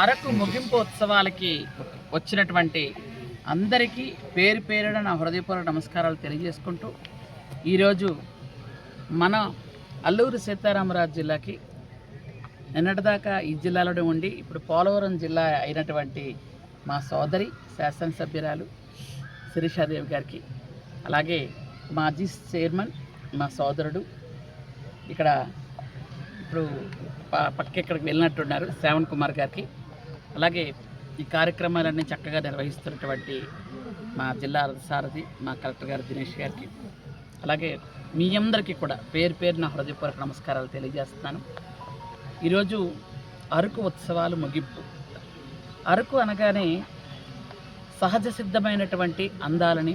అరకు ముగింపు ఉత్సవాలకి వచ్చినటువంటి అందరికీ పేరు పేరున నా హృదయపూర్వక నమస్కారాలు తెలియజేసుకుంటూ ఈరోజు మన అల్లూరు సీతారామరాజు జిల్లాకి నిన్నటిదాకా ఈ జిల్లాలోనే ఉండి ఇప్పుడు పోలవరం జిల్లా అయినటువంటి మా సోదరి శాసనసభ్యురాలు శిరీషాదేవి గారికి అలాగే మాజీ చైర్మన్ మా సోదరుడు ఇక్కడ ఇప్పుడు పక్క ఇక్కడికి వెళ్ళినట్టున్నారు శ్రావణ్ కుమార్ గారికి. అలాగే ఈ కార్యక్రమాలన్నీ చక్కగా నిర్వహిస్తున్నటువంటి మా జిల్లా సారథి మా కలెక్టర్ గారు దినేష్ గారికి అలాగే మీ అందరికీ కూడా పేరు పేరు నా హృదయపూర్వక నమస్కారాలు తెలియజేస్తున్నాను. ఈరోజు అరకు ఉత్సవాలు ముగింపు. అరకు అనగానే సహజ సిద్ధమైనటువంటి అందాలని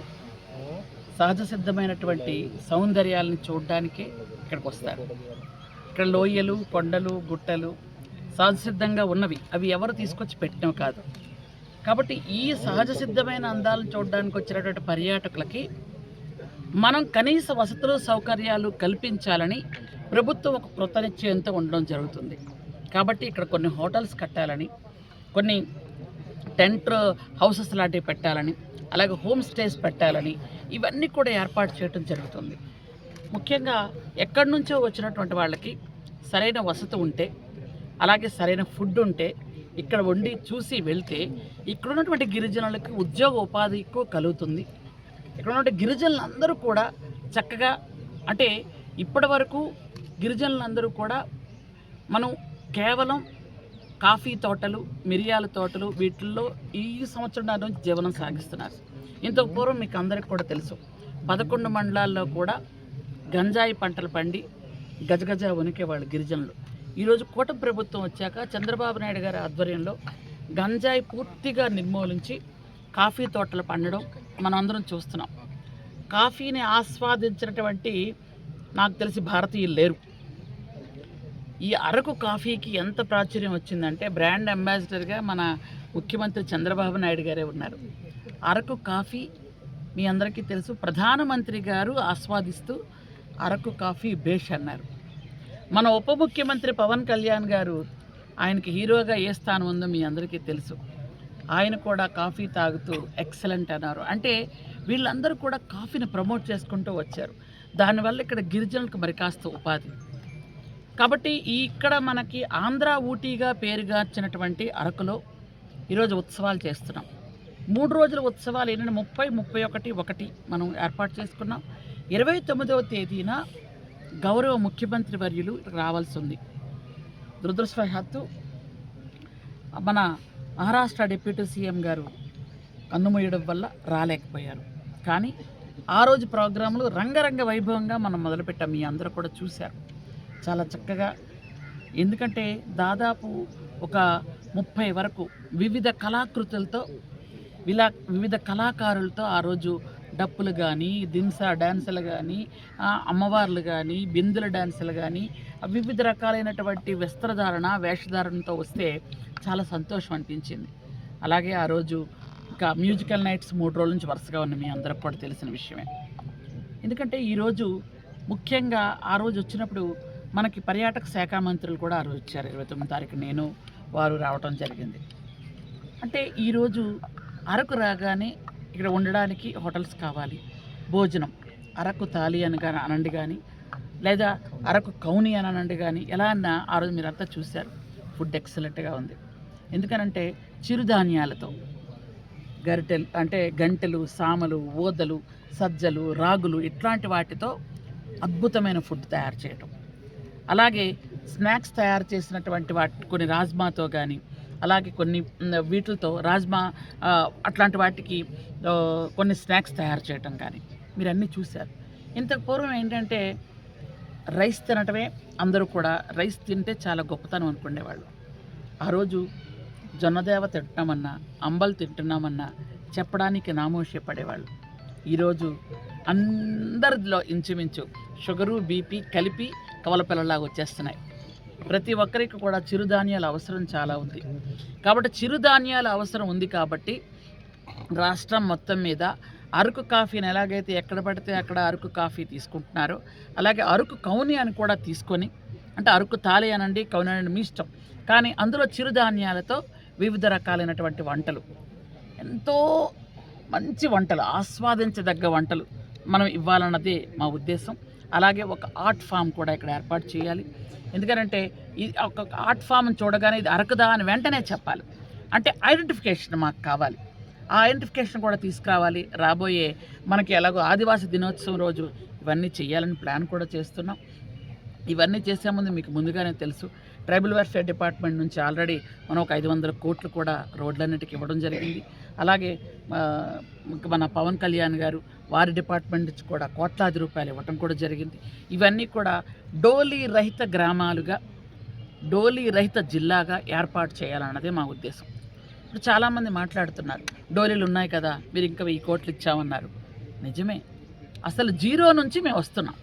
సహజ సిద్ధమైనటువంటి సౌందర్యాలను చూడడానికే ఇక్కడికి వస్తారు. ఇక్కడ లోయలు కొండలు గుట్టలు సహజసిద్ధంగా ఉన్నవి అవి ఎవరు తీసుకొచ్చి పెట్టినవి కాదు. కాబట్టి ఈ సహజ సిద్ధమైన అందాలను చూడడానికి వచ్చినటువంటి పర్యాటకులకి మనం కనీస వసతులు సౌకర్యాలు కల్పించాలని ప్రభుత్వం ఒక కృతనిశ్చయంతో ఉండడం జరుగుతుంది. కాబట్టి ఇక్కడ కొన్ని హోటల్స్ కట్టాలని కొన్ని టెంట్ హౌసెస్ లాంటివి పెట్టాలని అలాగే హోమ్ స్టేస్ పెట్టాలని ఇవన్నీ కూడా ఏర్పాటు చేయడం జరుగుతుంది. ముఖ్యంగా ఎక్కడి నుంచో వచ్చినటువంటి వాళ్ళకి సరైన వసతి ఉంటే అలాగే సరైన ఫుడ్ ఉంటే ఇక్కడ వండి చూసి వెళ్తే ఇక్కడ ఉన్నటువంటి గిరిజనులకి ఉద్యోగ ఉపాధి ఎక్కువ కలుగుతుంది. ఇక్కడ ఉన్నటువంటి గిరిజనులందరూ కూడా చక్కగా అంటే ఇప్పటి వరకు గిరిజనులందరూ కూడా మనం కేవలం కాఫీ తోటలు మిరియాల తోటలు వీటిల్లో ఈ సంవత్సరం నుంచి జీవనం సాగిస్తున్నారు. ఇంతకు పూర్వం మీకు అందరికి కూడా తెలుసు. పదకొండు మండలాల్లో కూడా గంజాయి పంటలు పండి గజగజ వణికేవాళ్ళు గిరిజనులు. ఈరోజు కూటమి ప్రభుత్వం వచ్చాక చంద్రబాబు నాయుడు గారి ఆధ్వర్యంలో గంజాయి పూర్తిగా నిర్మూలించి కాఫీ తోటలు పండడం మనం అందరం చూస్తున్నాం. కాఫీని ఆస్వాదించినటువంటి నాకు తెలిసి భారతీయులు లేరు. ఈ అరకు కాఫీకి ఎంత ప్రాచుర్యం వచ్చిందంటే బ్రాండ్ అంబాసిడర్గా మన ముఖ్యమంత్రి చంద్రబాబు నాయుడు గారే ఉన్నారు. అరకు కాఫీ మీ అందరికీ తెలుసు. ప్రధానమంత్రి గారు ఆస్వాదిస్తూ అరకు కాఫీ బేష్ అన్నారు. మన ఉప ముఖ్యమంత్రి పవన్ కళ్యాణ్ గారు ఆయనకి హీరోగా ఏ స్థానం ఉందో మీ అందరికీ తెలుసు. ఆయన కూడా కాఫీ తాగుతూ ఎక్సలెంట్ అన్నారు. అంటే వీళ్ళందరూ కూడా కాఫీని ప్రమోట్ చేసుకుంటూ వచ్చారు. దానివల్ల ఇక్కడ గిరిజనులకు మరి కాస్త ఉపాధి. కాబట్టి ఈ ఇక్కడ మనకి ఆంధ్ర ఊటీగా పేరుగార్చినటువంటి అరకులో ఈరోజు ఉత్సవాలు చేస్తున్నాం. మూడు రోజుల ఉత్సవాలు ఏంటంటే ముప్పై ముప్పై ఒకటి ఒకటి మనం ఏర్పాటు చేసుకున్నాం. ఇరవై తొమ్మిదవ తేదీన గౌరవ ముఖ్యమంత్రి వర్యులు రావాల్సి ఉంది దురదృష్టవశాత్తు మన మహారాష్ట్ర డిప్యూటీ సీఎం గారు కన్నుమూయడం వల్ల రాలేకపోయారు. కానీ ఆ రోజు ప్రోగ్రాంలు రంగరంగ వైభవంగా మనం మొదలుపెట్టాం మీ అందరూ కూడా చూశారు. చాలా చక్కగా ఎందుకంటే దాదాపు ఒక ముప్పై వరకు వివిధ కళాకృతులతో విలా వివిధ కళాకారులతో ఆ రోజు డప్పులు కానీ దింసా డ్యాన్సులు కానీ అమ్మవార్లు కానీ బిందుల డ్యాన్సులు కానీ వివిధ రకాలైనటువంటి వస్త్రధారణ వేషధారణతో వస్తే చాలా సంతోషం అనిపించింది. అలాగే ఆ రోజు ఇంకా మ్యూజికల్ నైట్స్ మూడు రోజుల నుంచి వరుసగా ఉన్న మీ అందరికి కూడా తెలిసిన విషయమే. ఎందుకంటే ఈరోజు ముఖ్యంగా ఆ రోజు వచ్చినప్పుడు మనకి పర్యాటక శాఖ మంత్రులు కూడా ఆ రోజు వచ్చారు. ఇరవై తొమ్మిది తారీఖు నేను వారు రావటం జరిగింది. అంటే ఈరోజు అరకు రాగానే ఇక్కడ ఉండడానికి హోటల్స్ కావాలి. భోజనం. అరకు తాలి అని కానీ అనండి కానీ లేదా అరకు కౌని అని అనండి కానీ ఎలా అన్నా ఆ రోజు మీరంతా చూశారు. ఫుడ్ ఎక్సలెంట్గా ఉంది. ఎందుకనంటే చిరుధాన్యాలతో గరిటెలు అంటే గంటెలు సామలు ఓదలు సజ్జలు రాగులు ఇట్లాంటి వాటితో అద్భుతమైన ఫుడ్ తయారు చేయటం. అలాగే స్నాక్స్ తయారు చేసినటువంటి వాటి కొన్ని రాజ్మాతో కానీ అలాగే కొన్ని వీటితో రాజ్మా అట్లాంటి వాటికి కొన్ని స్నాక్స్ తయారు చేయటం కానీ మీరు అన్నీ చూశారు. ఇంతకు పూర్వం ఏంటంటే రైస్ తినటమే అందరూ కూడా రైస్ తింటే చాలా గొప్పతనం అనుకునేవాళ్ళు. ఆ రోజు జొన్నదేవ తింటున్నామన్నా అంబలు తింటున్నామన్నా చెప్పడానికి నామోషి పడేవాళ్ళు. ఈరోజు అందరిలో ఇంచుమించు షుగరు బీపీ కలిపి కవల పిల్లలాగా వచ్చేస్తున్నాయి. ప్రతి ఒక్కరికి కూడా చిరుధాన్యాల అవసరం చాలా ఉంది. కాబట్టి చిరుధాన్యాల అవసరం ఉంది కాబట్టి రాష్ట్రం మొత్తం మీద అరకు కాఫీని ఎలాగైతే ఎక్కడ పడితే అక్కడ అరకు కాఫీ తీసుకుంటున్నారో అలాగే అరకు కౌని అని కూడా తీసుకొని అంటే అరకు తాలి అనండి కౌని అనండి మీ ఇష్టం. కానీ అందులో చిరుధాన్యాలతో వివిధ రకాలైనటువంటి వంటలు ఎంతో మంచి వంటలు ఆస్వాదించదగ్గ వంటలు మనం ఇవ్వాలన్నదే మా ఉద్దేశం. అలాగే ఒక ఆర్ట్ ఫామ్ కూడా ఇక్కడ ఏర్పాటు చేయాలి. ఎందుకంటే ఇది ఒక ఆర్ట్ ఫామ్ చూడగానే ఇది అరకుదా అని వెంటనే చెప్పాలి. అంటే ఐడెంటిఫికేషన్ మాకు కావాలి. ఆ ఐడెంటిఫికేషన్ కూడా తీసుకురావాలి. రాబోయే మనకి ఎలాగో ఆదివాసీ దినోత్సవం రోజు ఇవన్నీ చేయాలని ప్లాన్ కూడా చేస్తున్నాం. ఇవన్నీ చేసే ముందు మీకు ముందుగానే తెలుసు. ట్రైబల్ వెల్ఫేర్ డిపార్ట్మెంట్ నుంచి ఆల్రెడీ మనం ఒక ఐదు వందల కోట్లు కూడా రోడ్లన్నిటికీ ఇవ్వడం జరిగింది. అలాగే మన పవన్ కళ్యాణ్ గారు వారి డిపార్ట్మెంట్ నుంచి కూడా కోట్లాది రూపాయలు ఇవ్వటం కూడా జరిగింది. ఇవన్నీ కూడా డోలీ రహిత గ్రామాలుగా డోలీ రహిత జిల్లాగా ఏర్పాటు చేయాలన్నదే మా ఉద్దేశం. ఇప్పుడు చాలామంది మాట్లాడుతున్నారు డోలీలు ఉన్నాయి కదా మీరు ఇంకా వెయ్యి కోట్లు ఇచ్చామన్నారు. నిజమే అసలు జీరో నుంచి మేము వస్తున్నాం.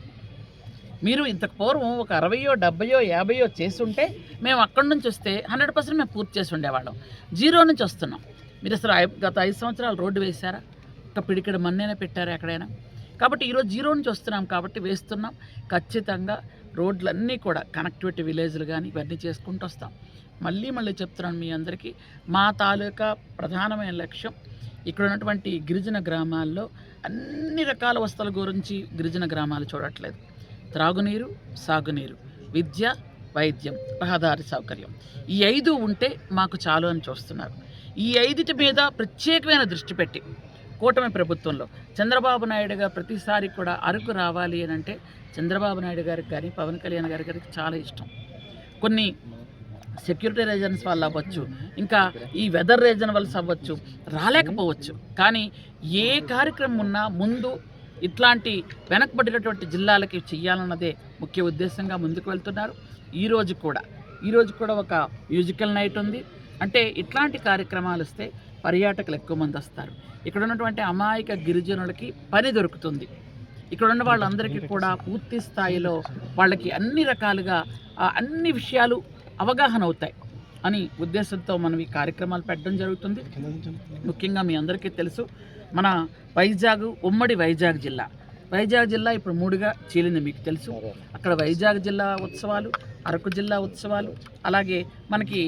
మీరు ఇంతకు పూర్వం ఒక అరవయో డెబ్బయో యాభయో చేస్తుంటే మేము అక్కడి నుంచి వస్తే హండ్రెడ్ పర్సెంట్ మేము పూర్తి చేసి ఉండేవాళ్ళం. జీరో నుంచి వస్తున్నాం. మీరు అసలు ఐ- గత ఐదు సంవత్సరాలు రోడ్డు వేశారా? ఒక పిడికిడ మన్నైనా పెట్టారా ఎక్కడైనా? కాబట్టి ఈరోజు జీరో నుంచి వస్తున్నాం కాబట్టి వేస్తున్నాం. ఖచ్చితంగా రోడ్లన్నీ కూడా కనెక్టివిటీ విలేజ్లు కానీ ఇవన్నీ చేసుకుంటూ వస్తాం. మళ్ళీ మళ్ళీ చెప్తున్నాను మీ అందరికీ మా తాలూకా ప్రధానమైన లక్ష్యం ఇక్కడ ఉన్నటువంటి గిరిజన గ్రామాల్లో అన్ని రకాల వస్తువుల గురించి గిరిజన గ్రామాలు చూడట్లేదు. త్రాగునీరు సాగునీరు విద్య వైద్యం రహదారి సౌకర్యం. ఈ ఐదు ఉంటే మాకు చాలు అని చూస్తున్నారు. ఈ ఐదుటి మీద ప్రత్యేకమైన దృష్టి పెట్టి కూటమి ప్రభుత్వంలో చంద్రబాబు నాయుడు గారు ప్రతిసారి కూడా అరకు రావాలి అని అంటే చంద్రబాబు నాయుడు గారికి కానీ పవన్ కళ్యాణ్ గారి గారికి చాలా ఇష్టం. కొన్ని సెక్యూరిటీ రీజన్స్ వల్ల అవ్వచ్చు ఇంకా ఈ వెదర్ రీజన్ వల్ల అవ్వచ్చు రాలేకపోవచ్చు. కానీ ఏ కార్యక్రమం ఉన్నా ముందు ఇట్లాంటి వెనకబడినటువంటి జిల్లాలకి చెయ్యాలన్నదే ముఖ్య ఉద్దేశంగా ముందుకు వెళ్తున్నారు. ఈరోజు కూడా ఈరోజు కూడా ఒక మ్యూజికల్ నైట్ ఉంది. అంటే ఇట్లాంటి కార్యక్రమాలు వస్తే పర్యాటకులు ఎక్కువ మంది వస్తారు. ఇక్కడ ఉన్నటువంటి అమాయక గిరిజనులకి పని దొరుకుతుంది. ఇక్కడ ఉన్న వాళ్ళందరికీ కూడా పూర్తి స్థాయిలో వాళ్ళకి అన్ని రకాలుగా అన్ని విషయాలు అవగాహన అవుతాయి అని ఉద్దేశంతో మనం ఈ కార్యక్రమాలు పెట్టడం జరుగుతుంది. ముఖ్యంగా మీ అందరికీ తెలుసు మన వైజాగ్ ఉమ్మడి వైజాగ్ జిల్లా వైజాగ్ జిల్లా ఇప్పుడు మూడుగా చీలింది మీకు తెలుసు. అక్కడ వైజాగ్ జిల్లా ఉత్సవాలు అరకు జిల్లా ఉత్సవాలు అలాగే మనకి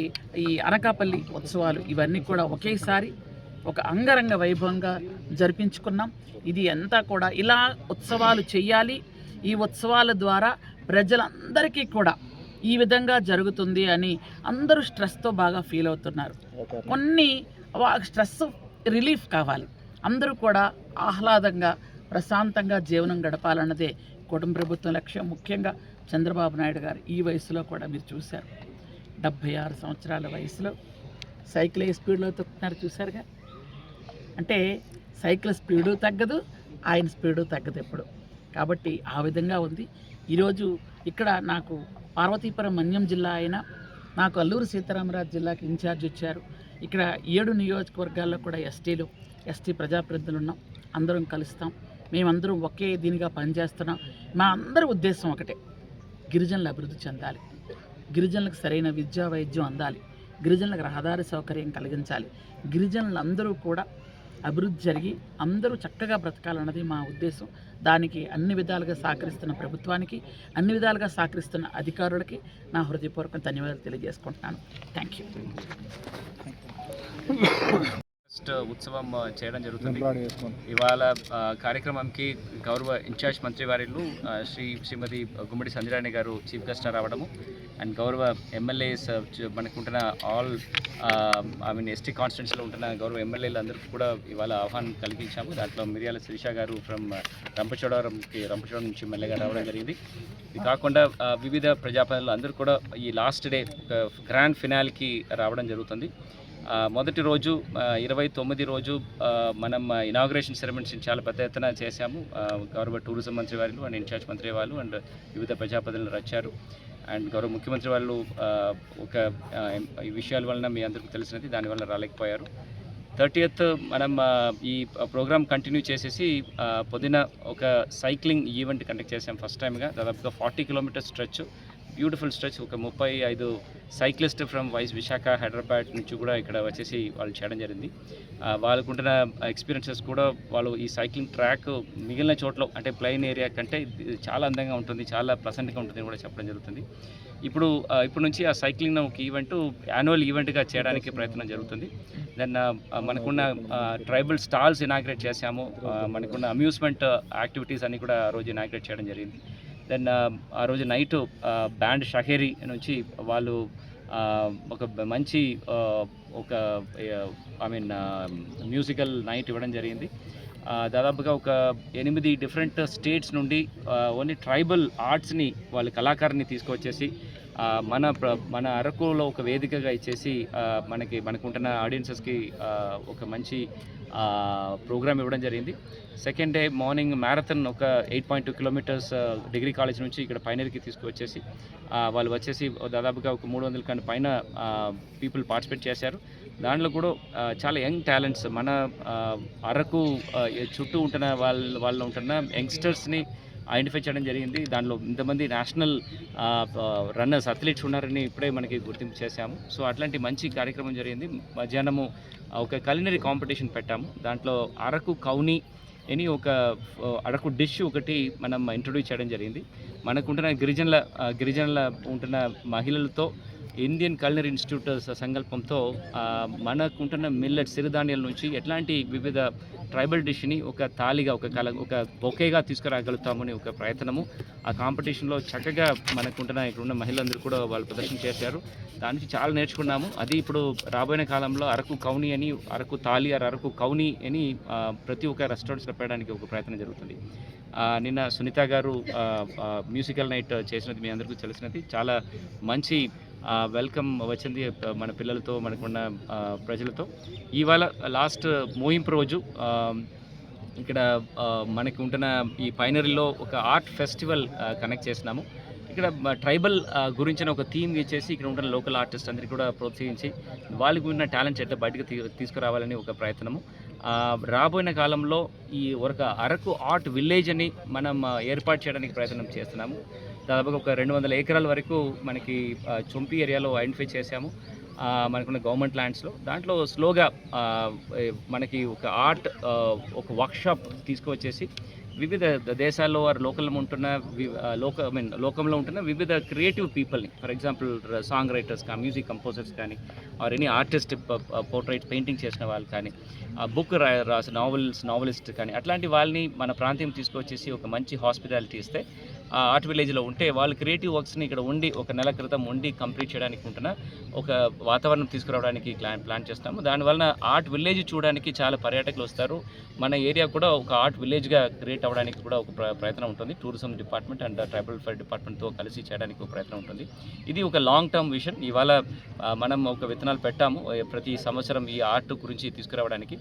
ఈ అనకాపల్లి ఉత్సవాలు ఇవన్నీ కూడా ఒకేసారి ఒక అంగరంగ వైభవంగా జరిపించుకున్నాం. ఇది అంతా కూడా ఇలా ఉత్సవాలు చేయాలి ఈ ఉత్సవాల ద్వారా ప్రజలందరికీ కూడా ఈ విధంగా జరుగుతుంది అని అందరూ స్ట్రెస్తో బాగా ఫీల్ అవుతున్నారు. కొన్ని స్ట్రెస్ రిలీఫ్ కావాలి. అందరూ కూడా ఆహ్లాదంగా ప్రశాంతంగా జీవనం గడపాలన్నదే కుటుంబ ప్రభుత్వం లక్ష్యం. ముఖ్యంగా చంద్రబాబు నాయుడు గారు ఈ వయసులో కూడా మీరు చూశారు. డెబ్భై ఆరు సంవత్సరాల వయసులో సైకిల్ ఏ స్పీడ్లో తొక్కుతున్నారు చూశారుగా? అంటే సైకిల్ స్పీడు తగ్గదు ఆయన స్పీడు తగ్గదు ఎప్పుడు. కాబట్టి ఆ విధంగా ఉంది. ఈరోజు ఇక్కడ నాకు పార్వతీపురం మన్యం జిల్లా అయినా నాకు అల్లూరు సీతారామరాజు జిల్లాకి ఇన్ఛార్జ్ ఇచ్చారు ఇక్కడ ఏడు నియోజకవర్గాల్లో కూడా ఎస్టీలు ఎస్టీ ప్రజాప్రతినిధులు ఉన్నాం. అందరం కలుస్తాం. మేమందరం ఒకే దీనిగా పనిచేస్తున్నాం. మా అందరి ఉద్దేశం ఒకటే. గిరిజనులు అభివృద్ధి చెందాలి. గిరిజనులకు సరైన విద్యా వైద్యం అందాలి. గిరిజనులకు రహదారి సౌకర్యం కలిగించాలి. గిరిజనులందరూ కూడా అభివృద్ధి జరిగి అందరూ చక్కగా బ్రతకాలన్నది మా ఉద్దేశం. దానికి అన్ని విధాలుగా సహకరిస్తున్న ప్రభుత్వానికి అన్ని విధాలుగా సహకరిస్తున్న అధికారులకి నా హృదయపూర్వక ధన్యవాదాలు తెలియజేసుకుంటున్నాను. థ్యాంక్ యూ ఫస్ట్ ఉత్సవం చేయడం జరుగుతుంది. ఇవాళ కార్యక్రమంకి గౌరవ ఇన్ఛార్జ్ మంత్రి వారిలు శ్రీ శ్రీమతి గుమ్మడి సంజరాణి గారు చీఫ్ గెస్ట్ రావడము. అండ్ గౌరవ ఎమ్మెల్యేస్ మనకు ఉంటున్న ఆల్ ఐ మీన్ ఎస్టీ కాన్స్టిట్యూన్సీలో ఉంటున్న గౌరవ ఎమ్మెల్యేలు అందరికీ కూడా ఇవాళ ఆహ్వానం కలిగించాము. దాంట్లో మిరియాల శిరీష గారు ఫ్రమ్ రంపచోడవరంకి రంపచోడవరం నుంచి ఎమ్మెల్యేగా రావడం జరిగింది. ఇది కాకుండా వివిధ ప్రజాప్రతినిధులు అందరూ కూడా ఈ లాస్ట్ డే గ్రాండ్ ఫినాల్కి రావడం జరుగుతుంది. మొదటి రోజు ఇరవై తొమ్మిది రోజు మనం ఇనాగ్రేషన్ సెరమనీస్ చాలా పెద్ద ఎత్తున చేశాము. గౌరవ టూరిజం మంత్రి వారు అండ్ ఇన్ఛార్జ్ మంత్రి వాళ్ళు అండ్ వివిధ ప్రజాప్రతినిధులు వచ్చారు. అండ్ గౌరవ ముఖ్యమంత్రి వాళ్ళు ఒక ఈ విషయాల వలన మీ అందరికీ తెలిసినది దానివల్ల రాలేకపోయారు. థర్టీయత్ మనం ఈ ప్రోగ్రామ్ కంటిన్యూ చేసేసి పొద్దున ఒక సైక్లింగ్ ఈవెంట్ కండక్ట్ చేసాం ఫస్ట్ టైంగా దాదాపుగా forty kilometers stretch beautiful stretch. ఒక ముప్పై ఐదు సైక్లిస్ట్ ఫ్రమ్ వైస్ విశాఖ హైదరాబాద్ నుంచి కూడా ఇక్కడ వచ్చేసి వాళ్ళు చేయడం జరిగింది. వాళ్ళకుంటున్న ఎక్స్పీరియన్సెస్ కూడా వాళ్ళు ఈ సైక్లింగ్ ట్రాక్ మిగిలిన చోట్ల అంటే ప్లెయిన్ ఏరియా కంటే చాలా అందంగా ఉంటుంది చాలా ప్లసెంట్గా ఉంటుంది కూడా చెప్పడం జరుగుతుంది. ఇప్పుడు ఇప్పుడు నుంచి ఆ సైక్లింగ్ ఒక ఈవెంట్ యాన్యువల్ ఈవెంట్గా చేయడానికి ప్రయత్నం జరుగుతుంది. దెన్ మనకున్న ట్రైబల్ స్టాల్స్ ఇనాగ్రేట్ చేశాము. మనకున్న అమ్యూస్మెంట్ యాక్టివిటీస్ అన్నీ కూడా ఆ రోజు ఇనాగ్రేట్ చేయడం జరిగింది. దెన్ uh, ఆ రోజు నైట్ బ్యాండ్ షహేరి నుంచి వాళ్ళు ఒక మంచి ఒక ఐ మీన్ మ్యూజికల్ నైట్ ఇవ్వడం జరిగింది. దాదాపుగా ఒక ఎనిమిది డిఫరెంట్ స్టేట్స్ నుండి ఓన్లీ ట్రైబల్ ఆర్ట్స్ని వాళ్ళ కళాకారుని తీసుకొచ్చేసి మన ప్ర- మన అరకులో ఒక వేదికగా ఇచ్చేసి మనకి మనకుంటున్న ఆడియన్సెస్కి ఒక మంచి ప్రోగ్రామ్ ఇవ్వడం జరిగింది. సెకండ్ డే మార్నింగ్ మ్యారథాన్ ఒక eight point two kilometers degree college నుంచి ఇక్కడ పైనర్కి తీసుకువచ్చేసి వాళ్ళు వచ్చేసి దాదాపుగా ఒక మూడు వందల కన్నా పైన పీపుల్ పార్టిసిపేట్ చేశారు. దాంట్లో కూడా చాలా యంగ్ టాలెంట్స్ మన అరకు చుట్టూ ఉంటున్న వాళ్ళ వాళ్ళు ఉంటున్న యంగ్స్టర్స్ని ఐడెంటిఫై చేయడం జరిగింది. దానిలో ఇంతమంది నేషనల్ రన్నర్స్ అథ్లీట్స్ ఉన్నారని ఇప్పుడే మనకి గుర్తింపు చేశాము. సో అట్లాంటి మంచి కార్యక్రమం జరిగింది. మధ్యాహ్నము ఒక కలినరీ కాంపిటీషన్ పెట్టాము దాంట్లో అరకు కౌని అని ఒక అరకు డిష్ ఒకటి మనం ఇంట్రొడ్యూస్ చేయడం జరిగింది. మనకుంటున్న గిరిజనుల గిరిజనుల ఉంటున్న మహిళలతో ఇండియన్ కల్నరీ ఇన్స్టిట్యూట్ సంకల్పంతో మనకు మనకుంటున్న మిల్లెట్ సిరిధాన్యాల నుంచి ఎట్లాంటి వివిధ ట్రైబల్ డిష్ని ఒక తాలిగా ఒక కల ఒక బొకేగా తీసుకురాగలుగుతామని ఒక ప్రయత్నము. ఆ కాంపిటీషన్లో చక్కగా మనకుంటున్న ఇక్కడ ఉన్న మహిళలందరూ కూడా వాళ్ళు ప్రదర్శన చేశారు. దాని నుంచి చాలా నేర్చుకున్నాము. అది ఇప్పుడు రాబోయే కాలంలో అరకు కౌని అని అరకు తాలి అరకు కౌని అని ప్రతి ఒక్క రెస్టారెంట్స్లో పెట్టడానికి ఒక ప్రయత్నం జరుగుతుంది. నిన్న సునీత గారు మ్యూజికల్ నైట్ చేసినది మీ అందరికీ తెలిసినది. చాలా మంచి వెల్కమ్ వచ్చింది మన పిల్లలతో మనకున్న ప్రజలతో. ఇవాళ లాస్ట్ మోయింపు రోజు ఇక్కడ మనకు మనకి ఉంటున్న ఈ పైనరీలో ఒక ఆర్ట్ ఫెస్టివల్ కనెక్ట్ చేసినాము. ఇక్కడ ట్రైబల్ గురించిన ఒక థీమ్ ఇచ్చేసి ఇక్కడ ఉంటున్న లోకల్ ఆర్టిస్ట్ అందరికీ కూడా ప్రోత్సహించి వాళ్ళకి ఉన్న టాలెంట్స్ ఎట్లా బయటకు తీ తీసుకురావాలని ఒక ప్రయత్నము. రాబోయిన కాలంలో ఈ ఒక అరకు ఆర్ట్ విలేజ్ అని మనం ఏర్పాటు చేయడానికి ప్రయత్నం చేస్తున్నాము. దాదాపుగా ఒక రెండు వందల ఎకరాల వరకు మనకి చొంపి ఏరియాలో ఐడెంటిఫై చేశాము. మనకున్న గవర్నమెంట్ ల్యాండ్స్లో. దాంట్లో స్లోగా మనకి ఒక ఆర్ట్ ఒక వర్క్షాప్ తీసుకువచ్చేసి వివిధ దేశాల్లో వారు లోకల్లో ఉంటున్న లోక ఐ మీన్ లోకంలో ఉంటున్న వివిధ క్రియేటివ్ పీపుల్ని. ఫర్ ఎగ్జాంపుల్ సాంగ్ రైటర్స్ కానీ మ్యూజిక్ కంపోజర్స్ కానీ or any artist portrait painting చేసిన వాళ్ళు కానీ బుక్ రాసి నావెల్స్ నావలిస్ట్ కానీ అట్లాంటి వాళ్ళని మన ప్రాంతం తీసుకొచ్చేసి ఒక మంచి హాస్పిటాలిటీ ఇస్తే ఆర్ట్ విలేజ్లో ఉంటే వాళ్ళు క్రియేటివ్ వర్క్స్ని ఇక్కడ ఉండి ఒక నెల క్రితం ఉండి కంప్లీట్ చేయడానికి ఉంటున్న ఒక వాతావరణం తీసుకురావడానికి ప్లాన్ ప్లాన్ చేస్తాము. దానివలన ఆర్ట్ విలేజ్ చూడడానికి చాలా పర్యాటకులు వస్తారు. మన ఏరియా కూడా ఒక ఆర్ట్ విలేజ్గా క్రియేట్ అవ్వడానికి కూడా ఒక ప్రయత్నం ఉంటుంది. Tourism department and tribal fire డిపార్ట్మెంట్తో కలిసి చేయడానికి ఒక ప్రయత్నం ఉంటుంది. ఇది ఒక లాంగ్ టర్మ్ విషన్. ఇవాళ మనం ఒక విత్తనాలు పెట్టాము. ప్రతి సంవత్సరం ఈ ఆర్ట్ గురించి తీసుకురావడానికి.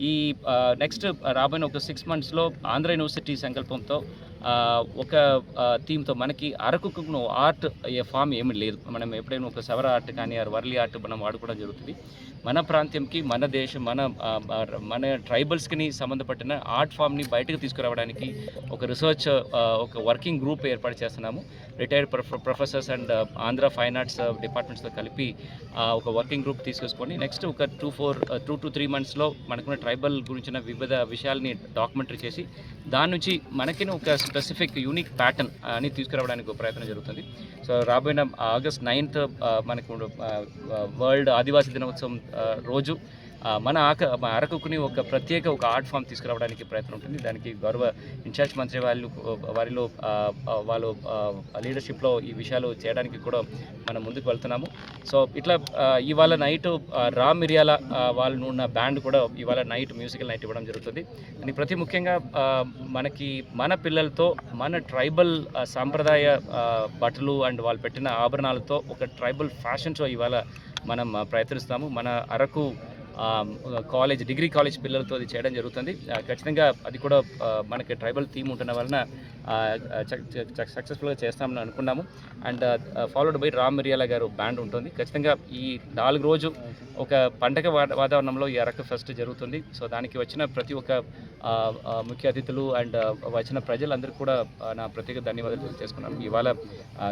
ఈ నెక్స్ట్ రాబోయే ఒక సిక్స్ మంత్స్లో ఆంధ్ర యూనివర్సిటీ సంకల్పంతో ఒక థీమ్తో మనకి అరకుకు ఆర్ట్ ఏ ఫామ్ ఏమీ లేదు. మనం ఎప్పుడైనా ఒక సవర ఆర్ట్ కానీ ఆర్ వర్లీ ఆర్ట్ మనం వాడుకోవడం జరుగుతుంది. మన ప్రాంతంకి మన దేశం మన మన ట్రైబల్స్కి సంబంధపట్టిన ఆర్ట్ ఫామ్ని బయటకు తీసుకురావడానికి ఒక రీసెర్చ్ ఒక వర్కింగ్ గ్రూప్ ఏర్పాటు చేస్తున్నాము. Retired professors and Andhra fine arts డిపార్ట్మెంట్స్తో కలిపి ఒక వర్కింగ్ గ్రూప్ తీసుకొచ్చుకొని నెక్స్ట్ ఒక two four two to three మంత్స్లో మనకున్న ట్రైబల్ గురించిన వివిధ విషయాల్ని డాక్యుమెంటరీ చేసి దాని నుంచి మనకి ఒక స్పెసిఫిక్ యూనిక్ ప్యాటర్న్ అని తీసుకురావడానికి ఒక ప్రయత్నం జరుగుతుంది. సో రాబోయిన ఆగస్ట్ నైన్త్ మనకు వరల్డ్ ఆదివాసీ దినోత్సవం రోజు మన ఆక మన అరకుని ఒక ప్రత్యేక ఒక ఆర్ట్ ఫామ్ తీసుకురావడానికి ప్రయత్నం ఉంటుంది. దానికి గౌరవ ఇన్ఛార్జ్ మంత్రి వాళ్ళు వారిలో వాళ్ళు లీడర్షిప్లో ఈ విషయాలు చేయడానికి కూడా మనం ముందుకు వెళ్తున్నాము. సో ఇట్లా ఇవాళ నైట్ రా మిరియాల వాళ్ళు ఉన్న బ్యాండ్ కూడా ఇవాళ నైట్ మ్యూజికల్ నైట్ ఇవ్వడం జరుగుతుంది. అని ప్రతి ముఖ్యంగా మనకి మన పిల్లలతో మన ట్రైబల్ సాంప్రదాయ బట్టలు అండ్ వాళ్ళు పెట్టిన ఆభరణాలతో ఒక ట్రైబల్ ఫ్యాషన్ షో ఇవాళ మనం ప్రయత్నిస్తాము మన అరకు కాలేజ్ డిగ్రీ కాలేజ్ పిల్లలతో అది చేయడం జరుగుతుంది. ఖచ్చితంగా అది కూడా మనకి ట్రైబల్ థీమ్ ఉంటున్న వలన సక్సెస్ఫుల్గా చేస్తామని అనుకున్నాము. అండ్ ఫాలోడ్ బై రామ్ మిరియాల గారు బ్యాండ్ ఉంటుంది. ఖచ్చితంగా ఈ నాలుగు రోజు ఒక పండగ వాతావరణంలో ఈ అరకు ఫెస్ట్ జరుగుతుంది. సో దానికి వచ్చిన ప్రతి ఒక్క ముఖ్య అతిథులు అండ్ uh, వచ్చిన ప్రజలందరూ కూడా నా ప్రత్యేక ధన్యవాదాలు తెలియజేసుకున్నాను. ఇవాళ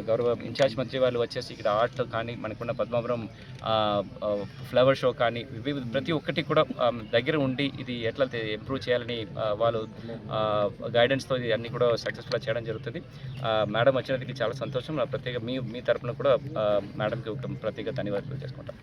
గౌరవ ఇన్ఛార్జ్ మంత్రి వాళ్ళు వచ్చేసి ఇక్కడ ఆర్ట్ కానీ మనకున్న పద్మాపురం ఫ్లవర్ షో కానీ వివిధ ప్రతి ఒక్కటి కూడా దగ్గర ఉండి ఇది ఎట్లా ఇంప్రూవ్ చేయాలని వాళ్ళు గైడెన్స్తో ఇది అన్ని కూడా సక్సెస్ సక్సెస్ఫుల్గా చేయడం జరుగుతుంది. ఆ, మేడం వచ్చినందుకు చాలా సంతోషం. నా ప్రత్యేక మీ మీ తరపున కూడా మేడంకి ఒక ప్రత్యేక ధన్యవాదాలు చేసుకుంటాం